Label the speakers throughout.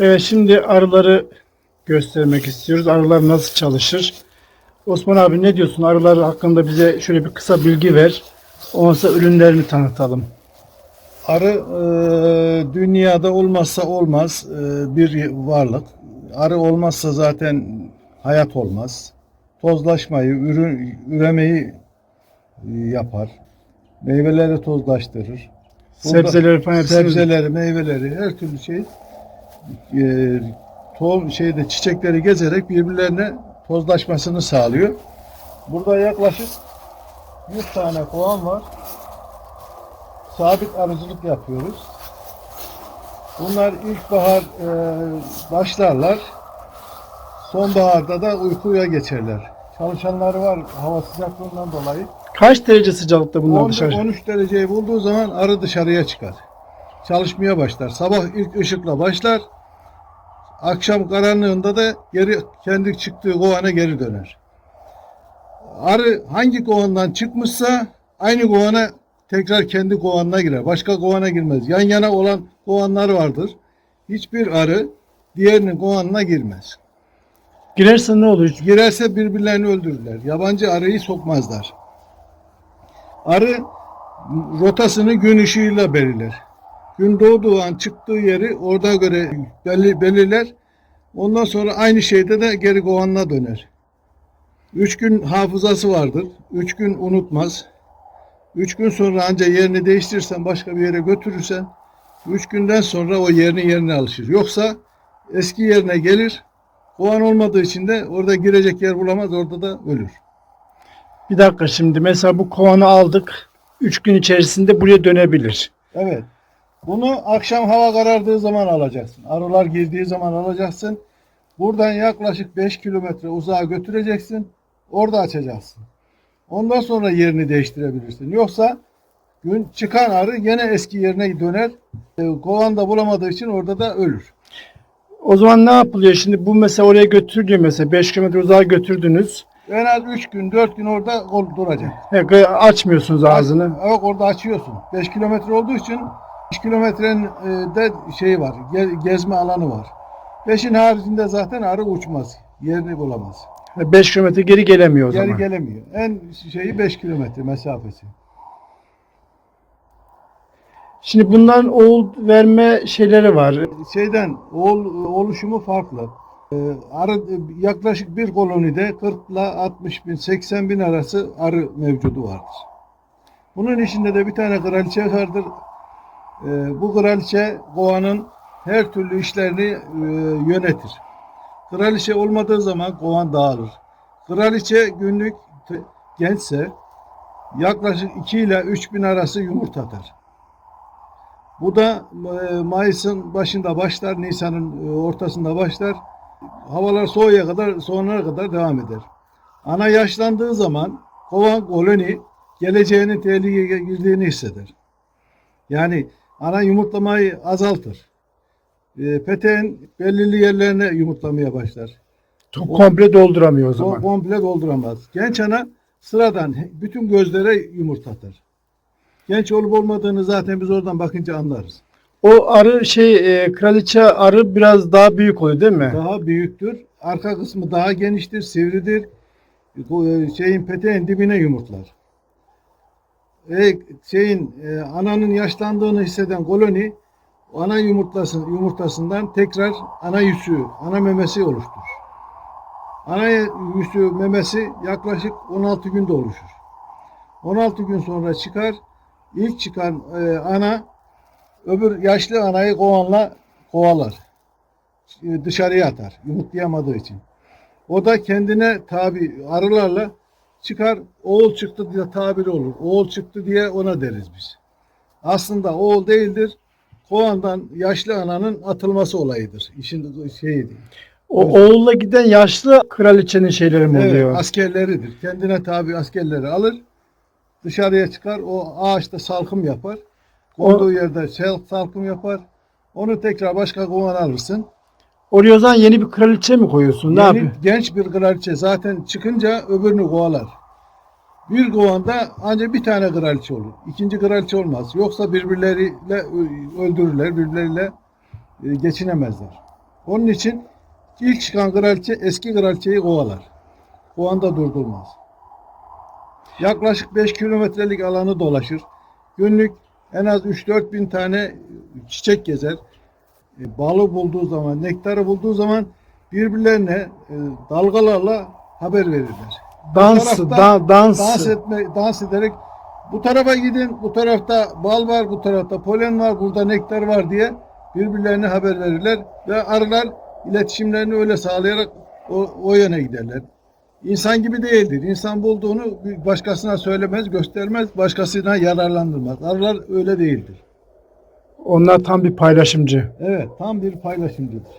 Speaker 1: Evet şimdi arıları göstermek istiyoruz. Arılar nasıl çalışır? Osman abi ne diyorsun? Arılar hakkında bize şöyle bir kısa bilgi ver. Ondan sonra ürünlerini tanıtalım.
Speaker 2: Arı e, dünyada olmazsa olmaz e, bir varlık. Arı olmazsa zaten hayat olmaz. Tozlaşmayı, ürün, üremeyi e, yapar. Meyveleri tozlaştırır.
Speaker 1: Sebzeleri falan
Speaker 2: sebzeleri, meyveleri, her türlü şey e, toz şeyde çiçekleri gezerek birbirlerine tozlaşmasını sağlıyor. Burada yaklaşık 100 tane kovan var. Sabit arıcılık yapıyoruz. Bunlar ilkbahar e, başlarlar. Sonbaharda da uykuya geçerler. Çalışanları var hava sıcaklığından dolayı.
Speaker 1: Kaç derece sıcaklıkta bunlar
Speaker 2: 10
Speaker 1: dışarı?
Speaker 2: 13 dereceyi bulduğu zaman arı dışarıya çıkar. Çalışmaya başlar. Sabah ilk ışıkla başlar. Akşam karanlığında da geri kendi çıktığı kovana geri döner. Arı hangi kovandan çıkmışsa aynı kovana tekrar kendi kovanına girer. Başka kovana girmez. Yan yana olan kovanlar vardır. Hiçbir arı diğerinin kovanına girmez.
Speaker 1: Girerse ne olur?
Speaker 2: Girerse birbirlerini öldürürler. Yabancı arıyı sokmazlar. Arı rotasını gün ışığıyla belirler. Gün doğduğu an çıktığı yeri orada göre belli, belirler. Ondan sonra aynı şeyde de geri kovanına döner. Üç gün hafızası vardır. Üç gün unutmaz. Üç gün sonra anca yerini değiştirirsen başka bir yere götürürsen üç günden sonra o yerini yerine alışır. Yoksa eski yerine gelir. Kovan olmadığı için de orada girecek yer bulamaz. Orada da ölür.
Speaker 1: Bir dakika şimdi mesela bu kovanı aldık. 3 gün içerisinde buraya dönebilir.
Speaker 2: Evet. Bunu akşam hava karardığı zaman alacaksın. Arılar girdiği zaman alacaksın. Buradan yaklaşık 5 kilometre uzağa götüreceksin. Orada açacaksın. Ondan sonra yerini değiştirebilirsin. Yoksa gün çıkan arı gene eski yerine döner. E, Kovanda bulamadığı için orada da ölür.
Speaker 1: O zaman ne yapılıyor? Şimdi bu mesela oraya götürülüyor mesela 5 kilometre uzağa götürdünüz.
Speaker 2: En az 3 gün 4 gün orada duracak.
Speaker 1: He, açmıyorsunuz ağzını.
Speaker 2: Yok orada açıyorsun. 5 kilometre olduğu için 5 kilometrenin e, de şeyi var. ge- gezme alanı var. 5'in haricinde zaten arı uçmaz. Yerini bulamaz.
Speaker 1: 5 kilometre geri gelemiyor o
Speaker 2: Geri
Speaker 1: zaman.
Speaker 2: gelemiyor. En şeyi 5 kilometre mesafesi.
Speaker 1: Şimdi bunların oğul verme şeyleri var.
Speaker 2: Şeyden oğul, oluşumu farklı. E, arı yaklaşık bir kolonide 40 ile 60 bin 80 bin arası arı mevcudu vardır. Bunun içinde de bir tane kraliçe vardır. E, bu kraliçe kovanın her türlü işlerini e, yönetir. Kraliçe olmadığı zaman kovan dağılır. Kraliçe günlük gençse yaklaşık 2 ile 3 bin arası yumurta atar. Bu da e, Mayıs'ın başında başlar, Nisan'ın e, ortasında başlar. Havalar soğuya kadar, sonuna kadar devam eder. Ana yaşlandığı zaman kovan koloni geleceğinin tehlikeye girdiğini hisseder. Yani ana yumurtlamayı azaltır. E, peteğin belirli yerlerine yumurtlamaya başlar.
Speaker 1: Komple dolduramıyor o
Speaker 2: O
Speaker 1: zaman.
Speaker 2: komple dolduramaz. Genç ana sıradan bütün gözlere yumurta atar. Genç olup olmadığını zaten biz oradan bakınca anlarız.
Speaker 1: O arı şey e, kraliçe arı biraz daha büyük oluyor değil mi?
Speaker 2: Daha büyüktür. Arka kısmı daha geniştir, sivridir. Bu, e, Şeyin peteğin dibine yumurtlar. E, şeyin e, ananın yaşlandığını hisseden koloni ana yumurtlasın, yumurtasından tekrar ana yüzü, ana memesi oluşturur. Ana yüzü memesi yaklaşık 16 günde oluşur. 16 gün sonra çıkar. İlk çıkan e, ana öbür yaşlı anayı kovanla kovalar. E, dışarıya atar. Yumurtlayamadığı için. O da kendine tabi arılarla çıkar. Oğul çıktı diye tabiri olur. Oğul çıktı diye ona deriz biz. Aslında oğul değildir. Kovandan yaşlı ananın atılması olayıdır. İşin şeyidir.
Speaker 1: O oğulla giden yaşlı kraliçenin şeyleri mi
Speaker 2: Evet,
Speaker 1: oluyor?
Speaker 2: askerleridir. Kendine tabi askerleri alır. Dışarıya çıkar. O ağaçta salkım yapar. Konduğu yerde sel- salkım yapar. Onu tekrar başka kovan alırsın.
Speaker 1: Oraya o zaman yeni bir kraliçe mi koyuyorsun? Ne
Speaker 2: Yeni
Speaker 1: yapıyorsun?
Speaker 2: genç bir kraliçe zaten çıkınca öbürünü kovalar. Bir kovanda ancak bir tane kraliçe olur. İkinci kraliçe olmaz. Yoksa birbirleriyle ö- öldürürler, birbirleriyle e, geçinemezler. Onun için ilk çıkan kraliçe eski kraliçeyi kovalar. O anda durdurmaz. Yaklaşık 5 kilometrelik alanı dolaşır. Günlük en az 3-4 bin tane çiçek gezer. E, balı bulduğu zaman, nektarı bulduğu zaman birbirlerine e, dalgalarla haber verirler.
Speaker 1: Dans, da- dans.
Speaker 2: Dans etme, dans ederek bu tarafa gidin, bu tarafta bal var, bu tarafta polen var, burada nektar var diye birbirlerine haber verirler ve arılar iletişimlerini öyle sağlayarak o, o yöne giderler. İnsan gibi değildir. İnsan bulduğunu başkasına söylemez, göstermez, başkasına yararlandırmaz. Arılar öyle değildir.
Speaker 1: Onlar tam bir paylaşımcı.
Speaker 2: Evet, tam bir paylaşımcıdır.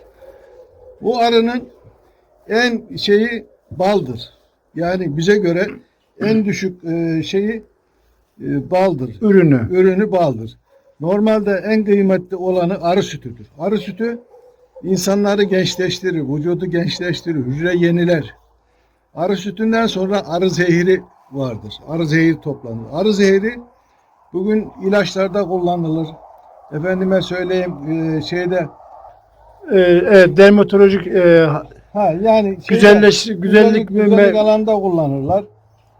Speaker 2: Bu arının en şeyi baldır. Yani bize göre en düşük e, şeyi e, baldır.
Speaker 1: Ürünü.
Speaker 2: Ürünü baldır. Normalde en kıymetli olanı arı sütüdür. Arı sütü insanları gençleştirir, vücudu gençleştirir, hücre yeniler. Arı sütünden sonra arı zehri vardır. Arı zehri toplanır. Arı zehri bugün ilaçlarda kullanılır. Efendime söyleyeyim e, şeyde
Speaker 1: Ee, evet, dermatolojik e,
Speaker 2: ha yani şeyde,
Speaker 1: Güzelleş- güzellik
Speaker 2: güzellik,
Speaker 1: ve-
Speaker 2: güzellik alanda kullanırlar.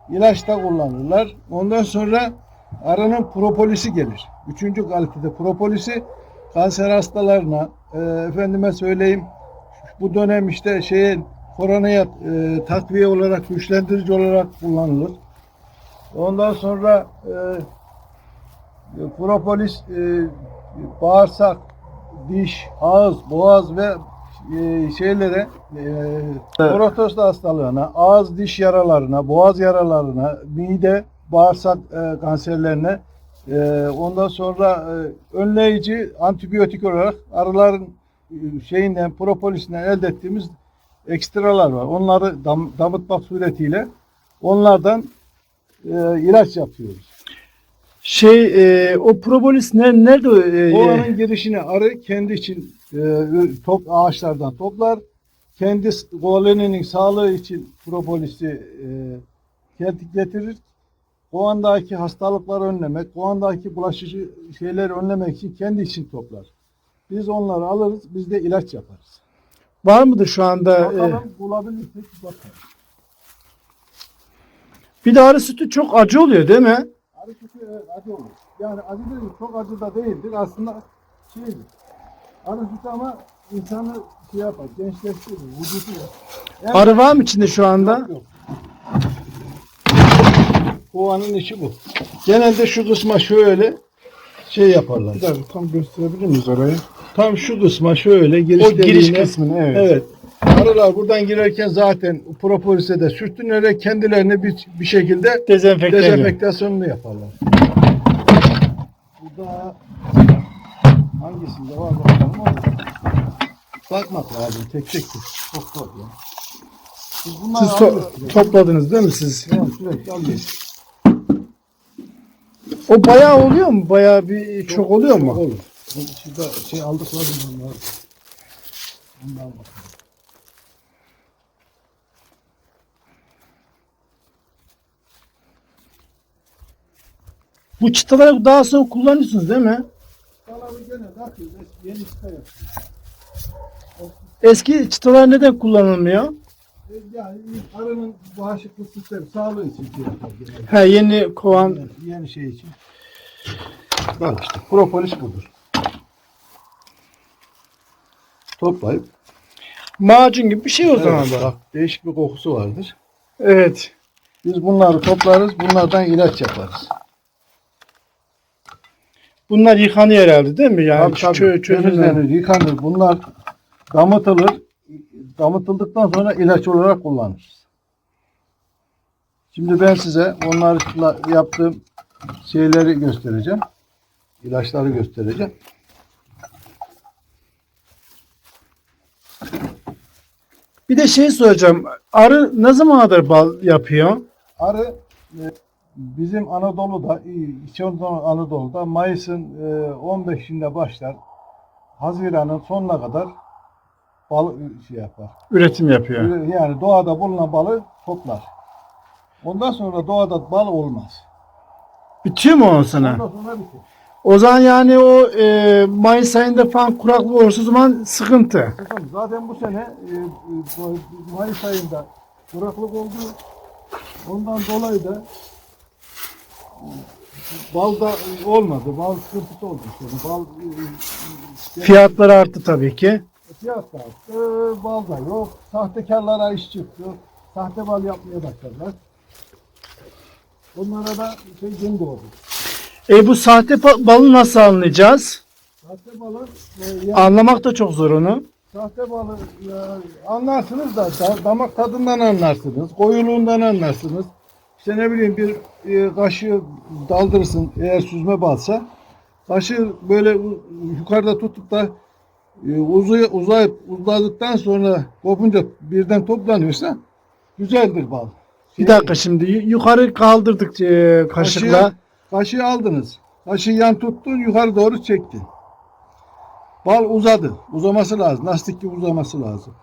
Speaker 2: İlaçta kullanırlar. Ondan sonra arının propolisi gelir. Üçüncü kalitede propolisi kanser hastalarına e, efendime söyleyeyim bu dönem işte şeye koronaya e, takviye olarak güçlendirici olarak kullanılır. Ondan sonra e, e, propolis e, bağırsak, diş, ağız, boğaz ve e, şeylere e, protozda hastalığına, ağız diş yaralarına, boğaz yaralarına, mide, bağırsak e, kanserlerine e, ondan sonra e, önleyici antibiyotik olarak arıların e, şeyinden propolisinden elde ettiğimiz ekstralar var. Onları dam, damıtmak suretiyle onlardan e, ilaç yapıyoruz.
Speaker 1: Şey e, o propolis ne, nerede? E,
Speaker 2: Ovanın girişine arı kendi için e, top ağaçlardan toplar. Kendi koloninin sağlığı için propolisi e, get- getirir. Kovandaki hastalıkları önlemek, kovandaki bulaşıcı şeyleri önlemek için kendi için toplar. Biz onları alırız, biz de ilaç yaparız.
Speaker 1: var mıdır şu anda? e,
Speaker 2: Bakalım bulabilirsek bakalım.
Speaker 1: bir de arı sütü çok acı oluyor değil mi?
Speaker 2: Arı sütü evet, acı olur. Yani acı değil, çok acı da değildir. Aslında şeydir. Arı sütü ama insanı şey yapar, gençleştirir, vücudu. Yani-
Speaker 1: Arı var mı içinde şu anda?
Speaker 2: Yok, yok. Kovanın içi bu. Genelde şu kısma şöyle şey yaparlar.
Speaker 1: Bir dakika tam gösterebilir miyiz orayı?
Speaker 2: Tam şu kısma şöyle giriş
Speaker 1: O giriş
Speaker 2: deliğine-
Speaker 1: kısmını evet.
Speaker 2: Evet. Arılar buradan girerken zaten propolise de sürtünerek kendilerini bir, bir şekilde
Speaker 1: Dezenfekte ediyor.
Speaker 2: dezenfektasyonunu yaparlar. Burada hangisinde var bakalım ama bakmak lazım tek tek. Çok zor ya. Biz bunları
Speaker 1: Siz to-
Speaker 2: alıyoruz sürekli.
Speaker 1: topladınız değil mi siz?
Speaker 2: Tamam, sürekli alıyoruz.
Speaker 1: O bayağı oluyor mu? Bayağı bir çok, oluyor mu?
Speaker 2: Olur. Şurada şey aldıklarım var. Ondan bakalım.
Speaker 1: Bu çıtaları daha sonra kullanıyorsunuz değil mi?
Speaker 2: Kalanı gene takıyoruz. Yeni çıta yapıyoruz.
Speaker 1: Eski çıtalar neden kullanılmıyor?
Speaker 2: Yani arının bağışıklık sistemi sağlığı için şey genelde.
Speaker 1: Ha yeni kovan
Speaker 2: Yeni, şey için. Bak işte propolis budur. Toplayıp
Speaker 1: macun gibi bir şey o zaman
Speaker 2: Evet,
Speaker 1: bu.
Speaker 2: bak, değişik bir kokusu vardır.
Speaker 1: Evet.
Speaker 2: Biz bunları toplarız, bunlardan ilaç yaparız.
Speaker 1: Bunlar yıkanıyor herhalde değil mi? Yani
Speaker 2: Tabii, tabii. Temizlenir, yıkanır. Bunlar damıtılır. Damıtıldıktan sonra ilaç olarak kullanırız. Şimdi ben size onlarla yaptığım şeyleri göstereceğim. İlaçları göstereceğim.
Speaker 1: Bir de şey soracağım. Arı ne zamandır bal yapıyor?
Speaker 2: Arı e, bizim Anadolu'da, İç Anadolu- Anadolu'da Mayıs'ın e, 15'inde başlar. Haziran'ın sonuna kadar bal şey yapar.
Speaker 1: Üretim yapıyor.
Speaker 2: Yani doğada bulunan balı toplar. Ondan sonra doğada bal olmaz.
Speaker 1: Bitiyor mu? Ondan sonra
Speaker 2: biter.
Speaker 1: O zaman yani o e, Mayıs ayında falan kuraklık olursa o zaman sıkıntı.
Speaker 2: Zaten bu sene e, e, Mayıs ayında kuraklık oldu. Ondan dolayı da e, bal da e, olmadı. Bal sıkıntısı oldu. işte. Bal e, e,
Speaker 1: Fiyatlar arttı tabii ki.
Speaker 2: fiyat da arttı. Bal da yok. Sahtekarlara iş çıktı. Sahte bal yapmaya başladılar. Onlara da şey gün doğdu.
Speaker 1: E bu sahte ba- balı nasıl anlayacağız?
Speaker 2: Sahte balı e, ya-
Speaker 1: Anlamak da çok zor onu.
Speaker 2: Sahte balı ya, anlarsınız da, da damak tadından anlarsınız, koyuluğundan anlarsınız. İşte ne bileyim bir e, kaşığı daldırırsın eğer süzme balsa. Kaşığı böyle yukarıda tutup da e, uzay, uzayıp uzadıktan sonra kopunca birden toplanıyorsa güzeldir bal.
Speaker 1: Bir dakika şimdi yu- yukarı kaldırdık e, kaşıkla.
Speaker 2: Kaşığı, kaşığı aldınız. Kaşığı yan tuttun yukarı doğru çektin. Bal uzadı. Uzaması lazım. Lastik gibi uzaması lazım.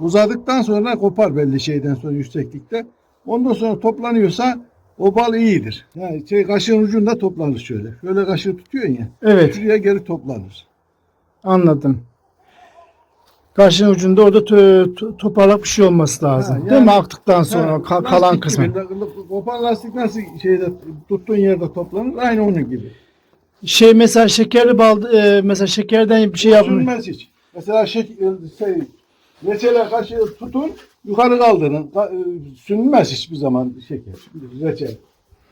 Speaker 2: Uzadıktan sonra kopar belli şeyden sonra yükseklikte. Ondan sonra toplanıyorsa o bal iyidir. Yani şey kaşığın ucunda toplanır şöyle. Şöyle kaşığı tutuyorsun ya.
Speaker 1: Evet
Speaker 2: Şuraya geri toplanır.
Speaker 1: anladım. Kaşığın ucunda orada to- toparlak bir şey olması lazım.
Speaker 2: Ha,
Speaker 1: Değil mi?
Speaker 2: yani-
Speaker 1: Aktıktan sonra
Speaker 2: Ha,
Speaker 1: ka- kalan kısmı.
Speaker 2: gibi. Kopan lastik nasıl şeyde tuttuğun yerde toplanır? Aynı onun gibi.
Speaker 1: Şey mesela şekerli bal e, mesela şekerden bir şey yapmış.
Speaker 2: Sürmez hiç. Mesela şey, şey reçele kaşığı tutun yukarı kaldırın. Ka- e, Sünmez hiçbir zaman şeker. Reçel.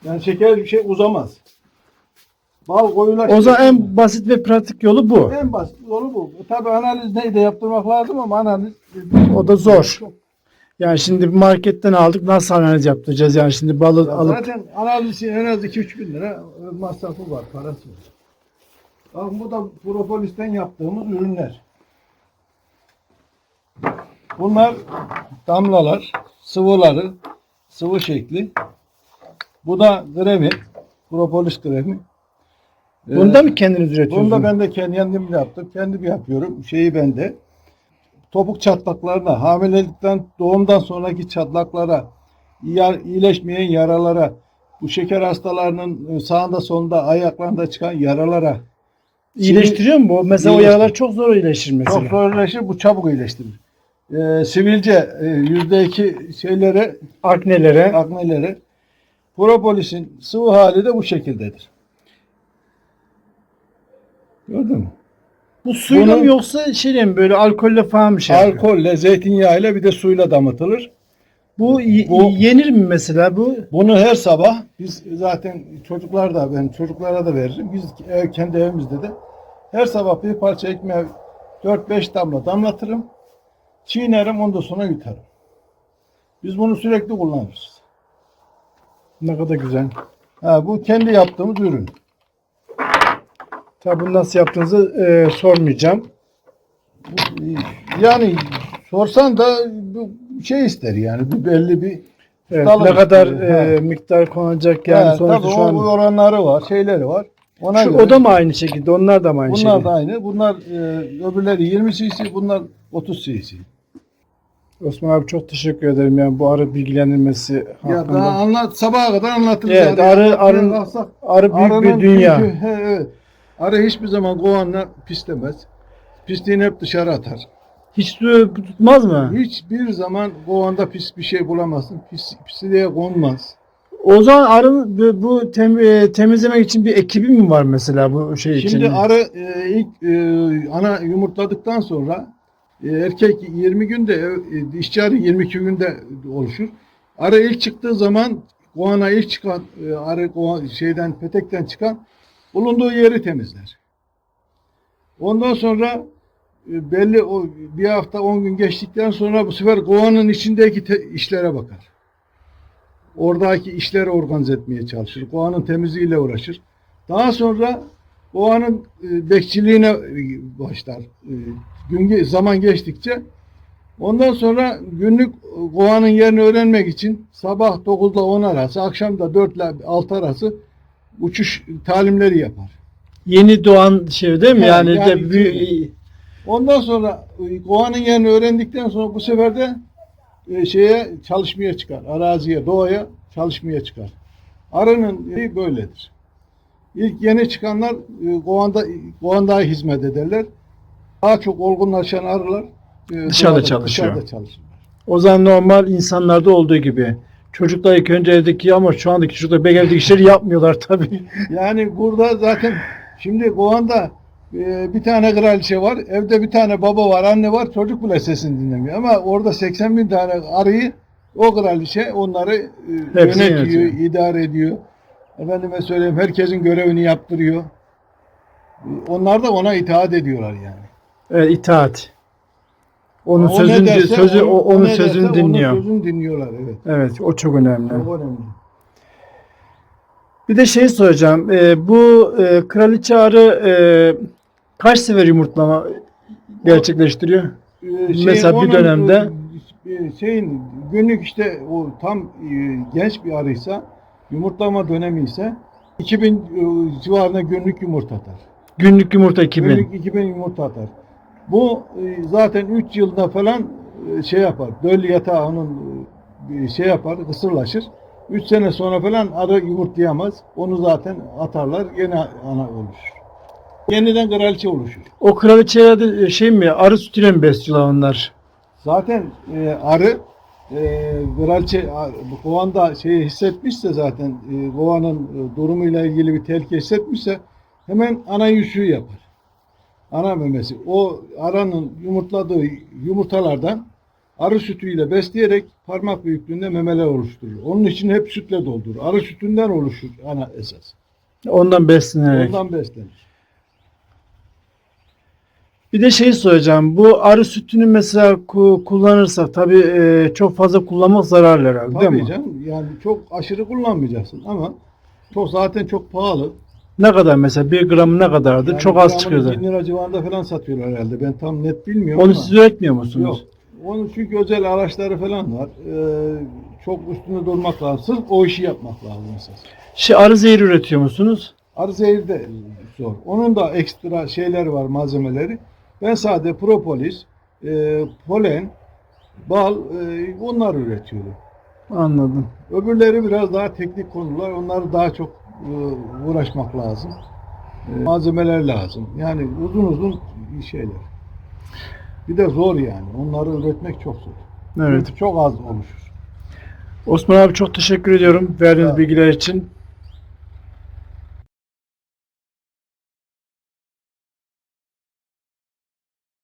Speaker 2: Yani şeker bir şey uzamaz. Bal koyulaşır.
Speaker 1: O zaman en basit ve pratik yolu bu.
Speaker 2: en basit yolu bu. Tabii analiz neydi yaptırmak lazım ama analiz
Speaker 1: O da zor. Yani şimdi marketten aldık nasıl analiz yaptıracağız yani şimdi balı alıp
Speaker 2: Zaten analizin en az 2-3 bin lira masrafı var, parası var. Bak bu da propolis'ten yaptığımız ürünler. Bunlar damlalar, sıvıları, sıvı şekli. Bu da kremi, propolis kremi.
Speaker 1: bunu da
Speaker 2: Ee,
Speaker 1: mı kendiniz üretiyorsunuz?
Speaker 2: bunu da ben de kendi kendim yaptım. Kendim yapıyorum. Şeyi bende. Topuk çatlaklarına, hamilelikten, doğumdan sonraki çatlaklara, iyileşmeyen yaralara, bu şeker hastalarının e, sağında solunda ayaklarında çıkan yaralara
Speaker 1: İyileştiriyor mu bu? Mesela o yaralar çok zor iyileşir mesela.
Speaker 2: çok zor iyileşir, bu çabuk iyileştirir. Ee, sivilce e, yüzde iki şeylere,
Speaker 1: Aknelere.
Speaker 2: aknelere, propolisin sıvı hali de bu şekildedir. Gördün mü?
Speaker 1: Bu suyla
Speaker 2: Bunun-
Speaker 1: mı yoksa şeyle mi böyle alkolle falan bir şey yapıyor?
Speaker 2: Alkolle, zeytinyağıyla bir de suyla damıtılır.
Speaker 1: Bu, y-
Speaker 2: Bu-
Speaker 1: yenir mi mesela bu?
Speaker 2: Bunu her sabah biz zaten çocuklar da ben çocuklara da veririm. Biz kendi evimizde de her sabah bir parça ekmeğe 4-5 damla damlatırım. Çiğnerim ondan sonra yutarım. Biz bunu sürekli kullanırız.
Speaker 1: Ne kadar güzel.
Speaker 2: Ha, bu kendi yaptığımız ürün.
Speaker 1: Tabi bunu nasıl yaptığınızı e, sormayacağım.
Speaker 2: Bu, e, yani sorsan da bu şey ister yani bir belli bir
Speaker 1: Evet, ne kadar e,
Speaker 2: ha.
Speaker 1: miktar konacak yani
Speaker 2: yani
Speaker 1: sonuçta
Speaker 2: tabii
Speaker 1: şu
Speaker 2: o
Speaker 1: an.
Speaker 2: oranları var, şeyleri var. Ona
Speaker 1: Şu,
Speaker 2: göre-
Speaker 1: o da mı aynı şekilde? Onlar da mı aynı
Speaker 2: Bunlar
Speaker 1: şekilde?
Speaker 2: da aynı. Bunlar e, öbürleri 20 cc, bunlar 30 cc.
Speaker 1: Osman abi çok teşekkür ederim yani bu arı bilgilendirmesi
Speaker 2: Ya
Speaker 1: hakkında.
Speaker 2: daha anlat sabaha kadar anlatırız.
Speaker 1: Evet,
Speaker 2: yani.
Speaker 1: arı- arı-
Speaker 2: kalksak,
Speaker 1: arı büyük
Speaker 2: arının
Speaker 1: bir dünya.
Speaker 2: çünkü- he, evet. Arı hiçbir zaman kovanla pislemez. Pisliğini hep dışarı atar.
Speaker 1: Hiç su tutmaz mı?
Speaker 2: Hiçbir zaman kovanda pis bir şey bulamazsın. Pis, pisliğe konmaz.
Speaker 1: O zaman arı bu, bu tem- e, temizlemek için bir ekibi mi var mesela bu şey için?
Speaker 2: Şimdi arı e, ilk e, ana yumurtladıktan sonra erkek 20 günde, e, dişçi arı 22 günde oluşur. Arı ilk çıktığı zaman kovana ilk çıkan e, arı şeyden petekten çıkan bulunduğu yeri temizler. Ondan sonra e, belli o bir hafta 10 gün geçtikten sonra bu sefer kovanın içindeki te- işlere bakar. Oradaki işleri organize etmeye çalışır. Kovanın temizliğiyle uğraşır. Daha sonra kovanın e, bekçiliğine e, başlar. E, gün zaman geçtikçe ondan sonra günlük kovanın yerini öğrenmek için sabah 9 ile 10 arası, akşam da 4 ile 6 arası uçuş talimleri yapar.
Speaker 1: Yeni doğan şey değil mi? Yani,
Speaker 2: yani
Speaker 1: de bir,
Speaker 2: Ondan sonra kovanın yerini öğrendikten sonra bu sefer de şeye çalışmaya çıkar. Araziye, doğaya çalışmaya çıkar. Arının böyledir. İlk yeni çıkanlar e, Kovan'da Kovan'da hizmet ederler. Daha çok olgunlaşan arılar e,
Speaker 1: Dışarıda çalışıyor.
Speaker 2: Dışarıda çalışır.
Speaker 1: O zaman normal insanlarda olduğu gibi. Çocuklar ilk önce evdeki ama şu andaki çocuklar pek evdeki işleri yapmıyorlar tabii.
Speaker 2: Yani burada zaten şimdi Kovan'da e, bir tane kraliçe var, evde bir tane baba var, anne var, çocuk bile sesini dinlemiyor. Ama orada 80 bin tane arıyı o kraliçe onları e,
Speaker 1: Hepsini
Speaker 2: yönetiyor,
Speaker 1: yönetiyor.
Speaker 2: idare ediyor. Efendime söyleyeyim herkesin görevini yaptırıyor. E, Onlar da ona itaat ediyorlar yani.
Speaker 1: Evet, itaat. Onun
Speaker 2: O
Speaker 1: sözünü
Speaker 2: derse
Speaker 1: sözü
Speaker 2: onu-
Speaker 1: o- onun
Speaker 2: ne derse
Speaker 1: sözünü dinliyor.
Speaker 2: Onun sözünü dinliyorlar evet.
Speaker 1: Evet, o çok önemli.
Speaker 2: Çok önemli.
Speaker 1: Bir de şey soracağım. Ee, bu e, kraliçe arı e, kaç sefer yumurtlama gerçekleştiriyor?
Speaker 2: Ee,
Speaker 1: Mesela bir
Speaker 2: onun,
Speaker 1: dönemde-
Speaker 2: e, şeyin günlük işte o tam e, genç bir arıysa yumurtlama dönemi ise 2000 e, civarında günlük yumurta atar.
Speaker 1: Günlük yumurta 2000.
Speaker 2: Günlük 2000 yumurta atar. Bu e, zaten 3 yılda falan e, şey yapar. Döl yatağı onun şey yapar, kısırlaşır. 3 sene sonra falan arı yumurtlayamaz. Onu zaten atarlar, yine ana oluşur. Yeniden kraliçe oluşur.
Speaker 1: O kraliçelerde şey mi? Arı sütüyle mi besliyorlar onlar?
Speaker 2: Zaten e, arı e, kraliçe a- bu kovanda şeyi hissetmişse zaten e, kovanın e, durumuyla ilgili bir tehlike hissetmişse hemen ana yüzüğü yapar. Ana memesi. O aranın yumurtladığı yumurtalardan arı sütüyle besleyerek parmak büyüklüğünde memeler oluşturur. Onun için hep sütle doldurur. Arı sütünden oluşur ana esas.
Speaker 1: Ondan beslenerek.
Speaker 2: Ondan beslenir.
Speaker 1: Bir de şey soracağım. Bu arı sütünü mesela ku- kullanırsak tabii e, çok fazla kullanmak zararlı herhalde değil
Speaker 2: Tabii
Speaker 1: mi?
Speaker 2: canım. Yani çok aşırı kullanmayacaksın ama çok zaten çok pahalı.
Speaker 1: Ne kadar mesela? Bir gram ne kadardır?
Speaker 2: Yani
Speaker 1: çok az
Speaker 2: gramını
Speaker 1: çıkıyor zaten.
Speaker 2: 1000 lira civarında falan satıyorlar herhalde. Ben tam net bilmiyorum
Speaker 1: Onu
Speaker 2: ama.
Speaker 1: siz üretmiyor musunuz?
Speaker 2: Yok. Onun çünkü özel araçları falan var. Ee, çok üstünde durmak lazım. Sırf o işi yapmak lazım esas.
Speaker 1: Şey arı zehri üretiyor musunuz?
Speaker 2: Arı zehir de zor. Onun da ekstra şeyler var, malzemeleri. Ben sadece propolis, e, polen, bal, e, onlar üretiyorum.
Speaker 1: Anladım.
Speaker 2: Öbürleri biraz daha teknik konular. Onları daha çok e, uğraşmak lazım. E, malzemeler lazım. Yani uzun uzun şeyler. Bir de zor yani. Onları üretmek çok zor.
Speaker 1: Evet.
Speaker 2: Çünkü çok az oluşur.
Speaker 1: Osman abi çok teşekkür ediyorum verdiğiniz
Speaker 2: Ya.
Speaker 1: bilgiler için.